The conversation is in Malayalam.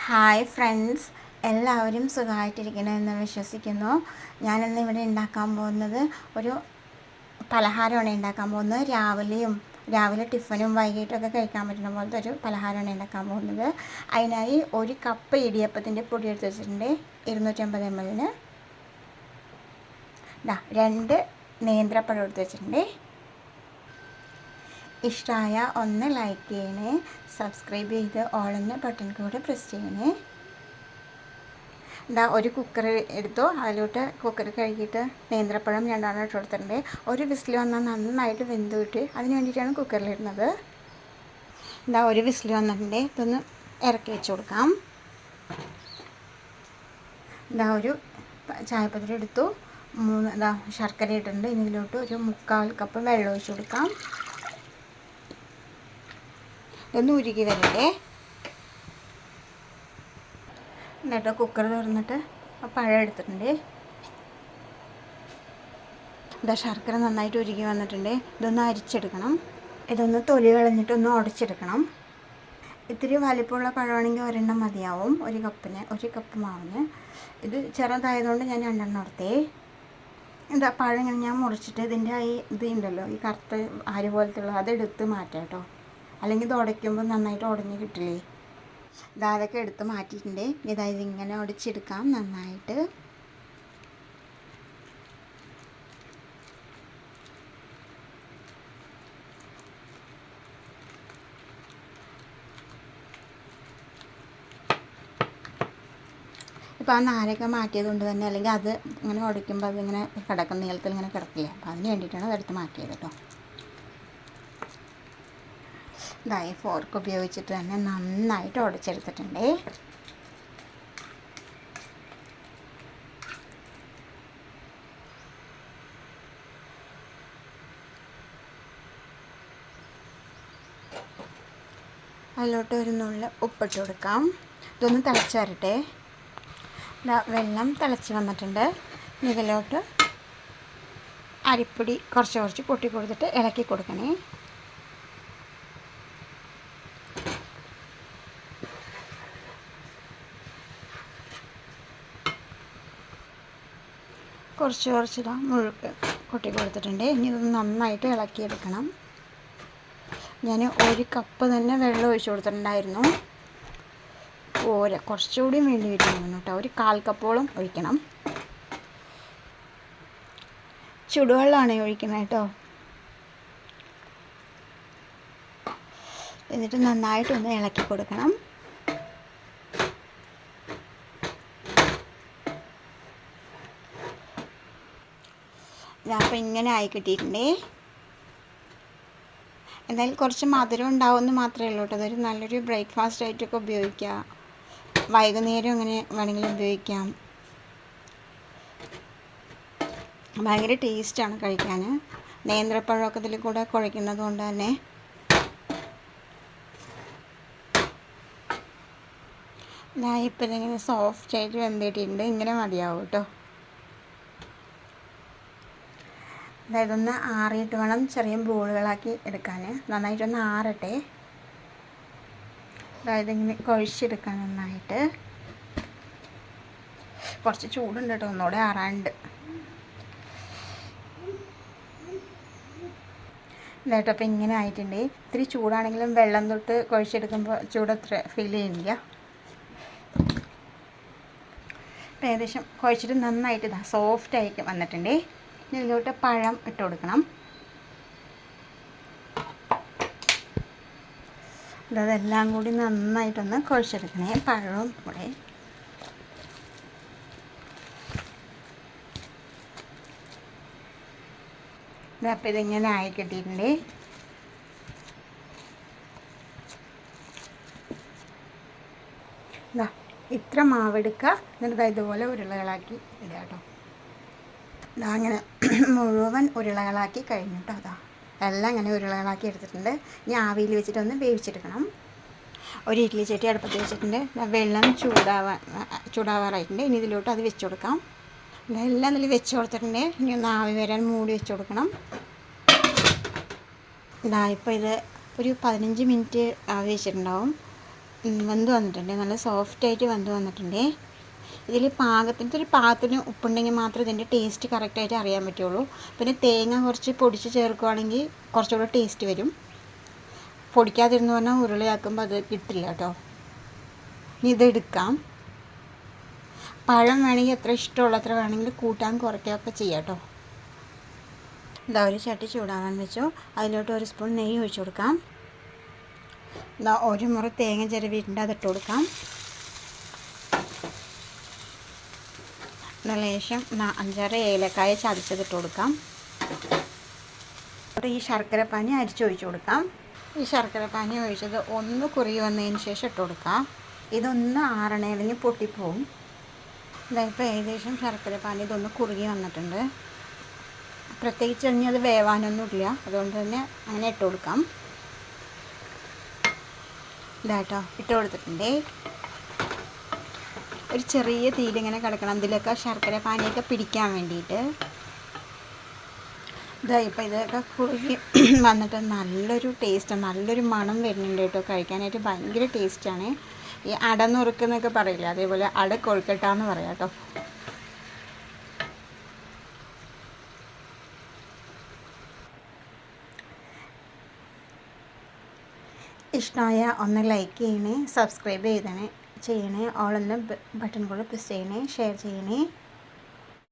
ഹായ് ഫ്രണ്ട്സ് എല്ലാവരും സുഖമായിട്ടിരിക്കണമെന്ന് വിശ്വസിക്കുന്നു. ഞാനിന്ന് ഇവിടെ ഉണ്ടാക്കാൻ പോകുന്നത് ഒരു പലഹാരമാണ് ഉണ്ടാക്കാൻ പോകുന്നത്. രാവിലെയും രാവിലെ ടിഫിനും വൈകിട്ടൊക്കെ കഴിക്കാൻ പറ്റുന്ന പോലത്തെ ഒരു പലഹാരമാണ് ഉണ്ടാക്കാൻ പോകുന്നത്. അതിനായി ഒരു കപ്പ് ഇടിയപ്പത്തിന്റെ പൊടി എടുത്ത് വെച്ചിട്ടുണ്ട്. ഇരുന്നൂറ്റമ്പത് എം എല്ലിന്. രണ്ട് നേന്ത്രപ്പഴം എടുത്ത് വെച്ചിട്ടുണ്ട്. ഇഷ്ടമായ ഒന്ന് ലൈക്ക് ചെയ്യണേ. സബ്സ്ക്രൈബ് ചെയ്ത് ഓളെന്ന ബട്ടൺ കൂടെ പ്രസ് ചെയ്യണേ. എന്താ ഒരു കുക്കർ എടുത്തു. അതിലോട്ട് കുക്കർ കഴുകിയിട്ട് നേന്ത്രപ്പഴം രണ്ടെണ്ണം ഇട്ട് കൊടുത്തിട്ടുണ്ട്. ഒരു വിസിൽ വന്നാൽ നന്നായിട്ട് വെന്ത് കിട്ടി. അതിന് വേണ്ടിയിട്ടാണ് കുക്കറിലിടുന്നത് എന്താ ഒരു വിസിൽ വന്നിട്ടുണ്ട്. ഇതൊന്ന് ഇറക്കി വെച്ച് കൊടുക്കാം. എന്താ ഒരു ചായപ്പത്രം എടുത്തു. മൂന്ന് എന്താ ശർക്കര ഇട്ടിട്ടുണ്ട്. ഇതിലോട്ട് ഒരു മുക്കാൽ കപ്പ് വെള്ളം ഒഴിച്ച് കൊടുക്കാം. ഇതൊന്ന് ഉരുകി വരട്ടെ. എന്നിട്ട് കുക്കർ തുറന്നിട്ട് പഴം എടുത്തിട്ടുണ്ട്. ഇതാ ശർക്കര നന്നായിട്ട് ഉരുകി വന്നിട്ടുണ്ട്. ഇതൊന്ന് അരിച്ചെടുക്കണം. ഇതൊന്ന് തൊലി കളഞ്ഞിട്ട് ഒന്ന് ഉടച്ചെടുക്കണം. ഇത്തിരി വലിപ്പമുള്ള പഴമാണെങ്കിൽ ഒരെണ്ണം മതിയാവും. ഒരു കപ്പിന് ഒരു കപ്പ് മാവിന്. ഇത് ചെറുതായതുകൊണ്ട് ഞാൻ രണ്ടെണ്ണം എടുത്തേ. എന്താ പഴം ഞാൻ മുറിച്ചിട്ട് ഇതിന്റെ ഈ ഇത് ഉണ്ടല്ലോ ഈ കറുത്ത ആര് പോലത്തെ ഉള്ളത് അതെടുത്ത് മാറ്റാം കേട്ടോ. അല്ലെങ്കിൽ ഇത് ഉടയ്ക്കുമ്പോൾ നന്നായിട്ട് ഉടഞ്ഞ് കിട്ടില്ലേ? ഇതാ എടുത്ത് മാറ്റിയിട്ടുണ്ട്. ഇതായത് ഇങ്ങനെ ഉടച്ചെടുക്കാം നന്നായിട്ട്. ഇപ്പോൾ ആ നാരൊക്കെ മാറ്റിയത് കൊണ്ട് തന്നെ അല്ലെങ്കിൽ അത് ഇങ്ങനെ ഉടയ്ക്കുമ്പോൾ അതിങ്ങനെ കിടക്കുന്ന നീളത്തിൽ ഇങ്ങനെ കിടക്കില്ല? അപ്പോൾ അതിന് വേണ്ടിയിട്ടാണ് അതെടുത്ത് മാറ്റിയത് കേട്ടോ. ഇതായി ഫോർക്ക് ഉപയോഗിച്ചിട്ട് തന്നെ നന്നായിട്ട് ഉടച്ചെടുത്തിട്ടുണ്ട്. അതിലോട്ട് ഒരു നുള്ള ഉപ്പിട്ട് കൊടുക്കാം. ഇതൊന്ന് തിളച്ച് വരട്ടെ വെള്ളം തിളച്ച് വന്നിട്ടുണ്ട്. ഇതിലോട്ട് അരിപ്പൊടി കുറച്ച് കുറച്ച് പൊട്ടി കൊടുത്തിട്ട് ഇളക്കി കൊടുക്കണേ. കുറച്ച് കുറച്ച് ഇതാ മുഴുക്ക് കൊട്ടി കൊടുത്തിട്ടുണ്ട്. ഇനി ഇത് നന്നായിട്ട് ഇളക്കിയെടുക്കണം. ഞാൻ ഒരു കപ്പ് തന്നെ വെള്ളം ഒഴിച്ചു കൊടുത്തിട്ടുണ്ടായിരുന്നു. ഓര കുറച്ചുകൂടി വേണ്ടി വരുന്നു കേട്ടോ. ഒരു കാൽ കപ്പോളം ഒഴിക്കണം. ചുടുവെള്ളമാണ് ഒഴിക്കുന്നത് കേട്ടോ. എന്നിട്ട് നന്നായിട്ടൊന്ന് ഇളക്കി കൊടുക്കണം. അപ്പോൾ ഇങ്ങനെ ആയി കിട്ടിയിട്ടുണ്ടേ. എന്തായാലും കുറച്ച് മധുരം ഉണ്ടാവുമെന്ന് മാത്രമേ ഉള്ളൂ കേട്ടോ. അതൊരു നല്ലൊരു ബ്രേക്ക്ഫാസ്റ്റ് ആയിട്ടൊക്കെ ഉപയോഗിക്കാം. വൈകുന്നേരം അങ്ങനെ വേണമെങ്കിൽ ഉപയോഗിക്കാം. ഭയങ്കര ടേസ്റ്റാണ് കഴിക്കാൻ. നേന്ത്രപ്പഴമൊക്കെ ഇതിൽ കൂടെ കുഴയ്ക്കുന്നത് കൊണ്ട് തന്നെ. ഞാൻ ഇപ്പം ഇതിങ്ങനെ സോഫ്റ്റ് ആയിട്ട് വെന്തിട്ടുണ്ട്. ഇങ്ങനെ മതിയാവും കേട്ടോ. അതായത് ഒന്ന് ആറിയിട്ട് വേണം ചെറിയ ബോളുകളാക്കി എടുക്കാൻ. നന്നായിട്ടൊന്ന് ആറട്ടെ. അതായത് ഇങ്ങനെ കുഴച്ചെടുക്കാൻ നന്നായിട്ട്. കുറച്ച് ചൂടുണ്ട് കേട്ടോ ഒന്നുകൂടെ ആറാണ്ട്. ഇതായിട്ടോ അപ്പോൾ ഇങ്ങനെ ആയിട്ടുണ്ട്. ഇത്തിരി ചൂടാണെങ്കിലും വെള്ളം തൊട്ട് കുഴച്ചെടുക്കുമ്പോൾ ചൂട് അത്ര ഫീൽ ചെയ്യുന്നില്ല. ഏകദേശം കുഴച്ചിട്ട് നന്നായിട്ട് ഇതാ സോഫ്റ്റ് ആയിട്ട് വന്നിട്ടുണ്ട്. ഇതിലോട്ട് പഴം ഇട്ട് കൊടുക്കണം. അതെല്ലാം കൂടി നന്നായിട്ടൊന്ന് കുഴച്ചെടുക്കണേ പഴവും കൂടെ. അപ്പം ഇതിങ്ങനെ ആയി കിട്ടിയിട്ടുണ്ട്. ഇതാ ഇത്ര മാവെടുക്കുക എന്നിട്ട് ഇതുപോലെ ഉരുളകളാക്കി ഇടാട്ടോ കേട്ടോ. അങ്ങനെ മുഴുവൻ ഉരുളകളാക്കി കഴിഞ്ഞു കേട്ടോ അതാ എല്ലാം അങ്ങനെ ഉരുളകളാക്കി എടുത്തിട്ടുണ്ട്. ഇനി ആവിയിൽ വെച്ചിട്ടൊന്ന് വേവിച്ചെടുക്കണം. ഒരു ഇഡ്ഡലി ചട്ടി അടുപ്പത്ത് വെച്ചിട്ടുണ്ട്. വെള്ളം ചൂടാവാൻ ചൂടാവാറായിട്ടുണ്ട്. ഇനി ഇതിലോട്ട് അത് വെച്ച് കൊടുക്കാം. ഇതെല്ലാം ഇതിൽ വെച്ച് കൊടുത്തിട്ടുണ്ട്. ഇനി ഒന്ന് ആവി വരാൻ മൂടി വെച്ച് കൊടുക്കണം. ഇതാ ഇപ്പോൾ ഇത് ഒരു പതിനഞ്ച് മിനിറ്റ് ആവി വെച്ചിട്ടുണ്ടാവും. വെന്ത് വന്നിട്ടുണ്ട്. നല്ല സോഫ്റ്റായിട്ട് വെന്ത് വന്നിട്ടുണ്ട്. ഇതിൽ പാകത്തിന് ഒരു പാകത്തിന് ഉപ്പുണ്ടെങ്കിൽ മാത്രമേ ഇതിന്റെ ടേസ്റ്റ് കറക്റ്റായിട്ട് അറിയാൻ പറ്റുള്ളൂ. പിന്നെ തേങ്ങ കുറച്ച് പൊടിച്ച് ചേർക്കുകയാണെങ്കിൽ കുറച്ചുകൂടെ ടേസ്റ്റ് വരും. പൊടിക്കാതിരുന്ന് പറഞ്ഞാൽ ഉരുളയാക്കുമ്പോൾ അത് കിട്ടില്ല കേട്ടോ. ഇനി ഇതെടുക്കാം പഴം വേണമെങ്കിൽ എത്ര ഇഷ്ടമുള്ള അത്ര വേണമെങ്കിൽ കൂട്ടാൻ കുറയ്ക്കുകയൊക്കെ ചെയ്യാം കേട്ടോ. ഇതാ ഒരു ചട്ടി ചൂടാകാൻ വെച്ചു. അതിലോട്ട് ഒരു സ്പൂൺ നെയ്യ് ഒഴിച്ചു കൊടുക്കാം. ഇതാ ഒരു മുറി തേങ്ങ ചിരവിയിട്ടുണ്ട് അതിട്ട് കൊടുക്കാം. ലേശം അഞ്ചാറ് ഏലക്കായ ചതച്ചതിട്ട് കൊടുക്കാം. എന്നിട്ട് ഈ ശർക്കര പാനി അരിച്ചൊഴിച്ചു കൊടുക്കാം. ഈ ശർക്കര പാനി ഒഴിച്ചത് ഒന്ന് കുറി വന്നതിന് ശേഷം ഇട്ട് കൊടുക്കാം. ഇതൊന്ന് ആറണ അല്ലെങ്കിൽ പൊട്ടിപ്പോവും. ഇതാ ഇപ്പോൾ ഏകദേശം ശർക്കര പാനി ഇതൊന്ന് കുറുകി വന്നിട്ടുണ്ട്. പ്രത്യേകിച്ച് ഇനി അത് വേവാനൊന്നുമില്ല അതുകൊണ്ട് തന്നെ അങ്ങനെ ഇട്ട് കൊടുക്കാം. ഇതാട്ടോ ഇട്ട് കൊടുത്തിട്ടുണ്ടേ. ഒരു ചെറിയ തീയിലിങ്ങനെ കിടക്കണം. ഇതിലൊക്കെ ശർക്കര പാനിയൊക്കെ പിടിക്കാൻ വേണ്ടിയിട്ട്. ഇതാ ഇപ്പം ഇതൊക്കെ കുറുകി വന്നിട്ട് നല്ലൊരു ടേസ്റ്റ് നല്ലൊരു മണം വരുന്നുണ്ട് കേട്ടോ. കഴിക്കാനായിട്ട് ഭയങ്കര ടേസ്റ്റാണ് ഈ അട നുറുക്കെന്നൊക്കെ പറയില്ല? അതേപോലെ അട കൊഴുക്കട്ടാന്ന് പറയാം കേട്ടോ. ഇഷ്ടമായ ഒന്ന് ലൈക്ക് ചെയ്യണേ സബ്സ്ക്രൈബ് ചെയ്തണേ. ചെയ്യണേ ഓളെല്ലാം ബട്ടൺ കൂടെ പ്രസ് ചെയ്യണേ ഷെയർ ചെയ്യണേ.